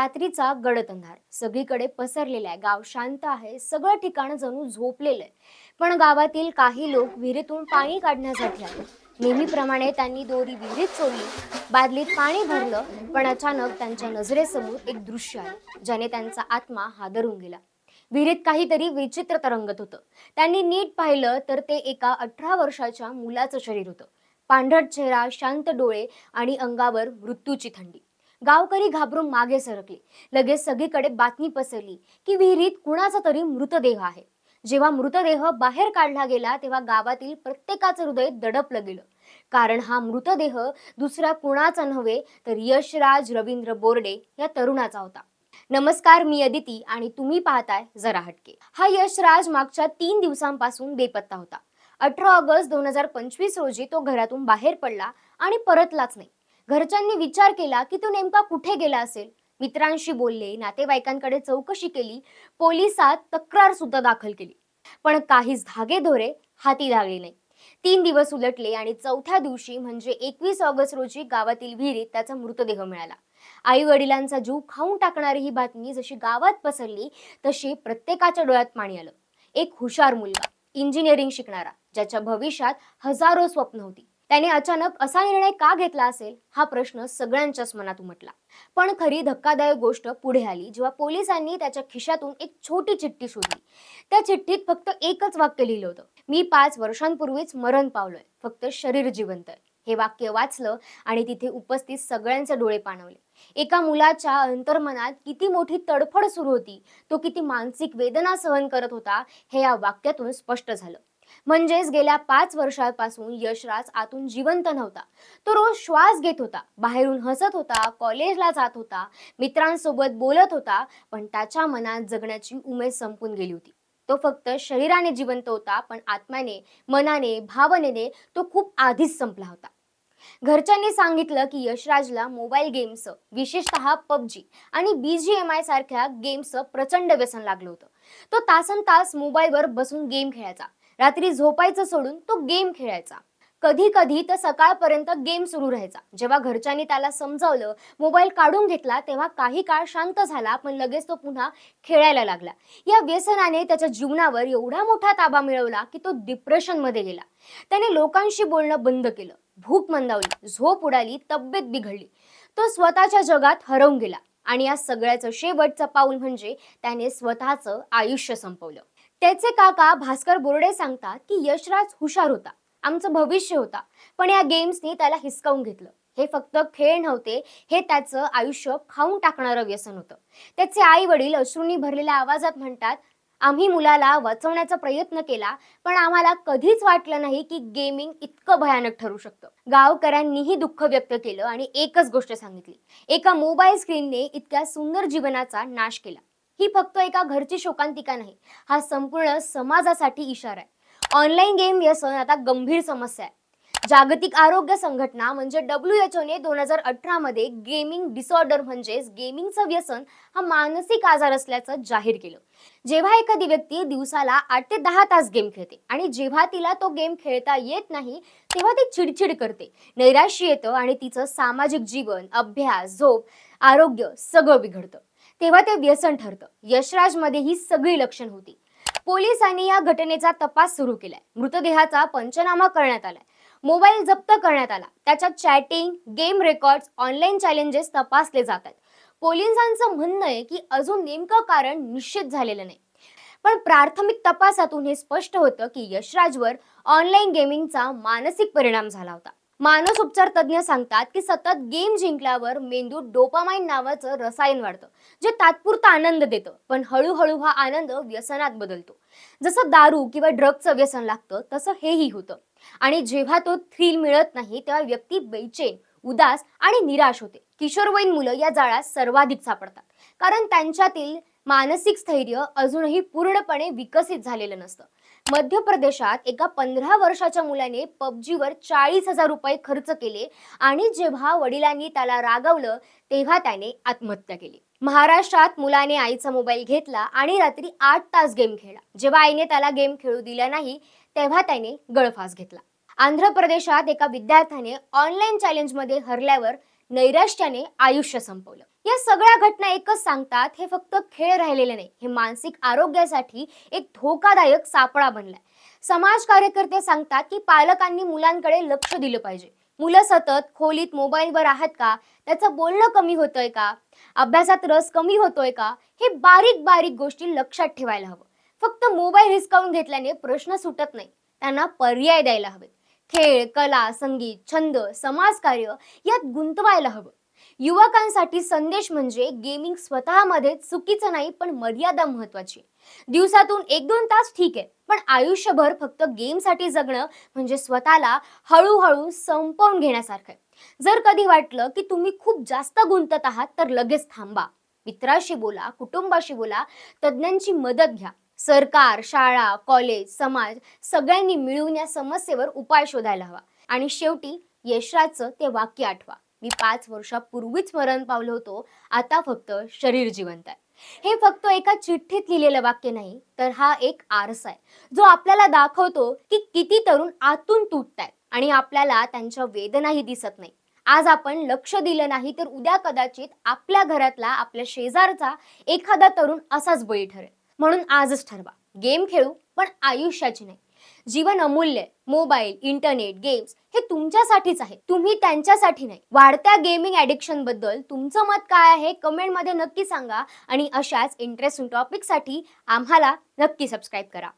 रात्रीचा गडद अंधार सगळीकडे पसरलेला आहे गाव शांत आहे सगळं ठिकाण जणू झोपलेलं आहे. पण गावातील काही लोक विहिरीतून पाणी काढण्यासाठी आले. नेहमीप्रमाणे त्यांनी दोरी विहिरीत सोडली बादलीत पाणी भरलं पण अचानक त्यांच्या नजरेसमोर एक दृश्य आलं ज्याने त्यांचा आत्मा हादरून गेला. विहिरीत काहीतरी विचित्र तरंगत होतं. त्यांनी नीट पाहिलं तर ते एका अठरा वर्षाच्या मुलाचं शरीर होतं. पांढरट चेहरा शांत डोळे आणि अंगावर मृत्यूची थंडी. गावकरी घाबरून मागे सरकले. लगेच सगळीकडे बातमी पसरली की विहिरीत कुणाचा तरी मृतदेह आहे. जेव्हा मृतदेह बाहेर काढला गेला तेव्हा गावातील प्रत्येकाचं हृदय दडपलं गेलं. कारण हा मृतदेह दुसरा कुणाचा नव्हे तर यशराज रवींद्र बोर्डे या तरुणाचा होता. नमस्कार मी अदिती आणि तुम्ही पाहताय जरा हटके. हा यशराज मागच्या तीन दिवसांपासून बेपत्ता होता. अठरा ऑगस्ट दोन हजार पंचवीस रोजी तो घरातून बाहेर पडला आणि परतलाच नाही. घरच्यांनी विचार केला की तो नेमका कुठे गेला असेल? मित्रांशी बोलले नातेवाईकांकडे चौकशी केली पोलिसात तक्रार सुद्धा दाखल केली. पण काहीच धागेदोरे हाती लागले नाही. तीन दिवस उलटले आणि चौथ्या दिवशी म्हणजे एकवीस ऑगस्ट रोजी गावातील विहिरीत त्याचा मृतदेह मिळाला. आई वडिलांचा जीव खाऊन टाकणारी ही बातमी जशी गावात पसरली तशी प्रत्येकाच्या डोळ्यात पाणी आलं. एक हुशार मुलगा इंजिनिअरिंग शिकणारा ज्याच्या भविष्यात हजारो स्वप्न होती. त्याने अचानक असा निर्णय का घेतला असेल? हा प्रश्न सगळ्यांच्याच मनात उमटला. पण खरी धक्कादायक गोष्ट पुढे आली जेव्हा पोलिसांनी त्याच्या खिशातून एक छोटी चिठ्ठी शोधली. त्या चिठ्ठीत फक्त एकच वाक्य लिहिलं होतं. मी पाच वर्षांपूर्वीच मरण पावलोय. फक्त शरीर जिवंत आहे. हे वाक्य वाचलं आणि तिथे उपस्थित सगळ्यांचे डोळे पाणवले. एका मुलाच्या अंतर्मनात किती मोठी तडफड सुरू होती तो किती मानसिक वेदना सहन करत होता हे या वाक्यातून स्पष्ट झालं. म्हणजेच गेल्या पाच वर्षांपासून यशराज आतून जिवंत नव्हता. तो रोज श्वास घेत होता बाहेरून हसत होता कॉलेजला जात होता मित्रांसोबत बोलत होता पण त्याच्या मनात जगण्याची उमेद संपून गेली होती. तो फक्त शरीराने जिवंत होता पण आत्म्याने मनाने भावनेने तो खूप आधीच संपला होता. घरच्यांनी सांगितलं की यशराजला मोबाईल गेम्स विशेषतः पबजी आणि बीजीएम आय सारख्या गेम्सचं प्रचंड व्यसन लागलं होतं. तो तासन तास मोबाईलवर बसून गेम खेळायचा. रात्री झोपायचं सोडून तो गेम खेळायचा. कधी कधी तर सकाळपर्यंत गेम सुरू राहायचा. जेव्हा घरच्यांनी त्याला समजावलं मोबाईल काढून घेतला तेव्हा काही काळ शांत झाला पण लगेच तो पुन्हा खेळायला लागला. या व्यसनाने त्याच्या जीवनावर एवढा मोठा ताबा मिळवला की तो डिप्रेशनमध्ये गेला. त्याने लोकांशी बोलणं बंद केलं. भूक मंदावली झोप उडाली तब्येत बिघडली. तो स्वतःच्या जगात हरवून गेला. आणि या सगळ्याचं शेवटचं पाऊल म्हणजे त्याने स्वतःचं आयुष्य संपवलं. त्याचे काका भास्कर बोर्डे सांगतात की यशराज हुशार होता आमचं भविष्य होता पण या गेम्सनी त्याला हिसकावून घेतलं. हे फक्त खेळ नव्हते हे त्याचं आयुष्य खाऊन टाकणारं व्यसन होतं. त्याचे आई वडील अश्रूंनी भरलेल्या आवाजात म्हणतात आम्ही मुलाला वाचवण्याचा प्रयत्न केला पण आम्हाला कधीच वाटलं नाही की गेमिंग इतकं भयानक ठरू शकतं. गावकऱ्यांनीही दुःख व्यक्त केलं आणि एकच गोष्ट सांगितली. एका मोबाईल स्क्रीनने इतक्या सुंदर जीवनाचा नाश केला. ही फक्त एका घरची शोकांतिका नाही हा संपूर्ण समाजासाठी इशारा आहे. ऑनलाईन गेम व्यसन आता गंभीर समस्या आहे. जागतिक आरोग्य संघटना म्हणजे डब्ल्यू एच ओने दोन हजार अठरामध्ये गेमिंग डिसऑर्डर म्हणजेच गेमिंगचं व्यसन हा मानसिक आजार असल्याचं जाहीर केलं. जेव्हा एखादी व्यक्ती दिवसाला आठ ते दहा तास गेम खेळते आणि जेव्हा तिला तो गेम खेळता येत नाही तेव्हा ती चिडचिड करते. नैराश्य येतं आणि तिचं सामाजिक जीवन अभ्यास झोप आरोग्य सगळं बिघडतं. तेव्हा ते व्यसन ठरतं. यशराजमध्ये ही सगळी लक्षण होती. पोलिसांनी या घटनेचा तपास सुरू केलाय. मृतदेहाचा पंचनामा करण्यात आलाय. मोबाईल जप्त करण्यात आला. त्याच्यात chatting game records online challenges तपासले जात आहेत पोलिसांचं म्हणणं आहे की अजून नेमकं कारण निश्चित झालेलं नाही. पण प्राथमिक तपासातून हे स्पष्ट होतं की यशराजवर ऑनलाईन गेमिंगचा मानसिक परिणाम झाला होता. मानस उपचार तज्ज्ञ सांगतात की सतत गेम जिंकल्यावर मेंदू डोपामाइन नावाचं रसायन वाढतं जे तात्पुरता आनंद देतं. पण हळूहळू हा आनंद व्यसनात बदलतो. जसं दारू किंवा ड्रगचं व्यसन लागतं तसं हेही होतं. आणि जेव्हा तो थ्रिल मिळत नाही तेव्हा व्यक्ती बेचैन उदास आणि निराश होते. किशोरवयीन मुलं या जाळ्यात सर्वाधिक सापडतात. कारण त्यांच्यातील मानसिक स्थैर्य अजूनही पूर्णपणे विकसित झालेलं नसतं. मध्य प्रदेशात एका पंधरा वर्षाच्या मुलाने पबजीवर चाळीस हजार रुपये खर्च केले आणि जेव्हा वडिलांनी त्याला रागवलं तेव्हा त्याने आत्महत्या केली. महाराष्ट्रात मुलाने आईचा मोबाईल घेतला आणि रात्री आठ तास गेम खेळला. जेव्हा आईने त्याला गेम खेळू दिला नाही तेव्हा त्याने गळफास घेतला. आंध्र प्रदेशात एका विद्यार्थ्याने ऑनलाईन चॅलेंजमध्ये हरल्यावर नैराश्याने आयुष्य संपवलं. या सगळ्या घटना एकच सांगतात हे फक्त खेळ राहिलेले नाही. हे मानसिक आरोग्यासाठी एक धोकादायक सापळा बनलाय. समाज कार्यकर्ते सांगतात की पालकांनी मुलांकडे लक्ष दिलं पाहिजे. मुलं सतत खोलीत मोबाईलवर आहात का? त्याचं बोलणं कमी होतंय का? अभ्यासात रस कमी होतोय का? हे बारीक बारीक गोष्टी लक्षात ठेवायला हवं. फक्त मोबाईल हिसकावून घेतल्याने प्रश्न सुटत नाही. त्यांना पर्याय द्यायला हवे खेळ कला संगीत छंद समाजकार्य यात गुंतवायला हवं. युवकांसाठी संदेश म्हणजे गेमिंग स्वतःमध्ये चुकीचं नाही पण मर्यादा महत्वाची. दिवसातून एक दोन तास ठीक आहे पण आयुष्यभर फक्त गेमसाठी जगणं म्हणजे स्वतःला हळूहळू संपवून घेण्यासारखं आहे. जर कधी वाटलं की तुम्ही खूप जास्त गुंतत आहात तर लगेच थांबा. मित्राशी बोला कुटुंबाशी बोला तज्ज्ञांची मदत घ्या. सरकार शाळा कॉलेज समाज सगळ्यांनी मिळून या समस्येवर उपाय शोधायला हवा. आणि शेवटी यशराचं ते वाक्य आठवा. मी पाच वर्षापूर्वीच मरण पावलो होतो. आता फक्त शरीर जिवंत आहे. हे फक्त एका चिठ्ठीत लिहिलेलं वाक्य नाही तर हा एक आरसा आहे. जो आपल्याला दाखवतो की किती तरुण आतून तुटतायत आणि आपल्याला त्यांच्या वेदनाही दिसत नाही. आज आपण लक्ष दिलं नाही तर उद्या कदाचित आपल्या घरातला आपल्या शेजारचा एखादा तरुण असाच बळी ठरेल. म्हणून आजच ठरवा. गेम खेळू पण आयुष्याची नाही. जीवन अमूल्य मोबाईल इंटरनेट गेम्स हे तुमच्यासाठीच आहे. तुम्ही त्यांच्यासाठी नाही. वाढत्या गेमिंग ॲडिक्शनबद्दल तुमचं मत काय आहे कमेंटमध्ये नक्की सांगा आणि अशाच इंटरेस्टिंग टॉपिकसाठी आम्हाला नक्की सबस्क्राईब करा.